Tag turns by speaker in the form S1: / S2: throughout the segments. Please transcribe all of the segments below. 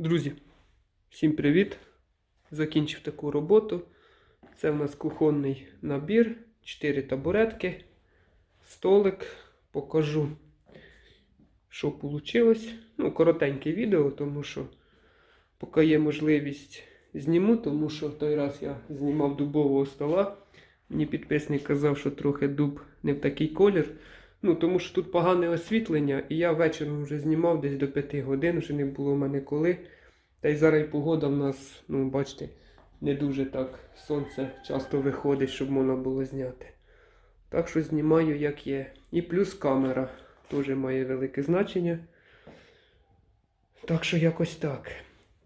S1: Друзі, всім привіт! Закінчив таку роботу. Це в нас кухонний набір, 4 табуретки, столик. Покажу, що вийшло. Ну, коротеньке відео, тому що поки є можливість зніму, тому що той раз я знімав дубового стола. Мені підписник казав, що трохи дуб не в такий колір. Ну, тому що тут погане освітлення, і я вечором вже знімав десь до 5 годин, вже не було в мене коли. Та й зараз і погода в нас, ну, бачите, не дуже так сонце часто виходить, щоб можна було зняти. Так що знімаю, як є. І плюс камера теж має велике значення. Так що якось так.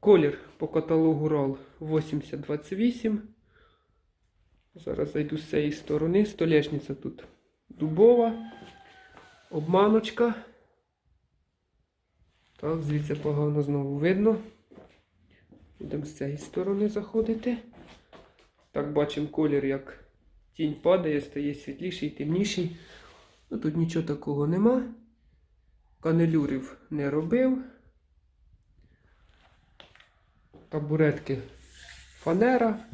S1: Колір по каталогу RAL 8028. Зараз зайду з цієї сторони. Столешниця тут дубова. Обманочка. Так, звідси погано знову видно. Будемо з цієї сторони заходити. Так, бачимо колір, як тінь падає, стає світліший, темніший. Ну, тут нічого такого нема. Канелюрів не робив. Табуретки фанера.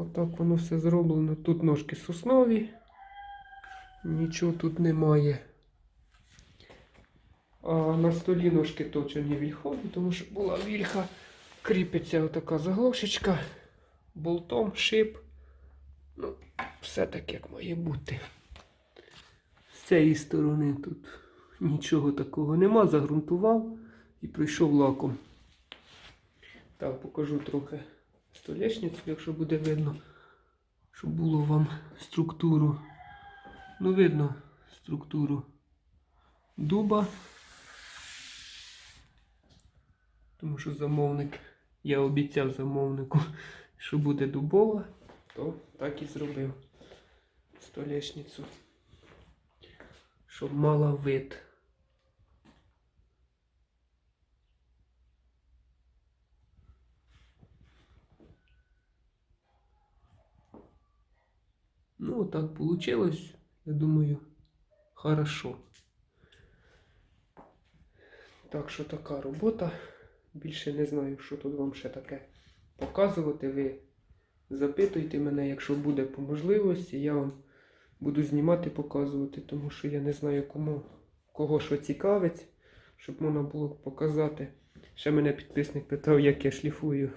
S1: Отак воно все зроблено. Тут ножки соснові. Нічого тут немає. А на столі ножки точно не вільхові, тому що була вільха. Кріпиться отака заглушечка, болтом, шип. Ну, все так, як має бути. З цієї сторони тут нічого такого нема. Загрунтував і пройшов лаком. Так, покажу трохи столешницю, якщо буде видно, щоб було вам структуру. Ну, видно структуру дуба. Тому що замовник, я обіцяв замовнику, що буде дубова, то так і зробив столешницю, щоб мала вид. Ну, так получилось, я думаю, хорошо. Так що така робота. Більше не знаю, що тут вам ще таке показувати. Ви запитуйте мене, якщо буде по можливості, я вам буду знімати, показувати, тому що я не знаю, кому, кого що цікавить, щоб можна було показати. Ще мене підписник питав, як я шліфую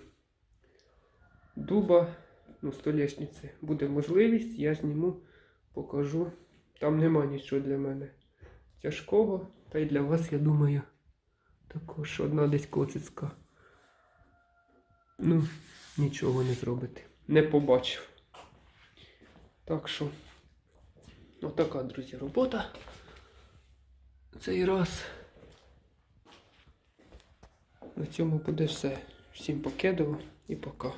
S1: дуба, ну, столешниці. Буде можливість, я зніму, покажу. Там нема нічого для мене тяжкого, та й для вас, я думаю. Також одна десь коцицька. Ну, нічого не зробити. Не побачив. Так що, отака, друзі, робота. Цей раз. На цьому буде все. Всім покидав і пока.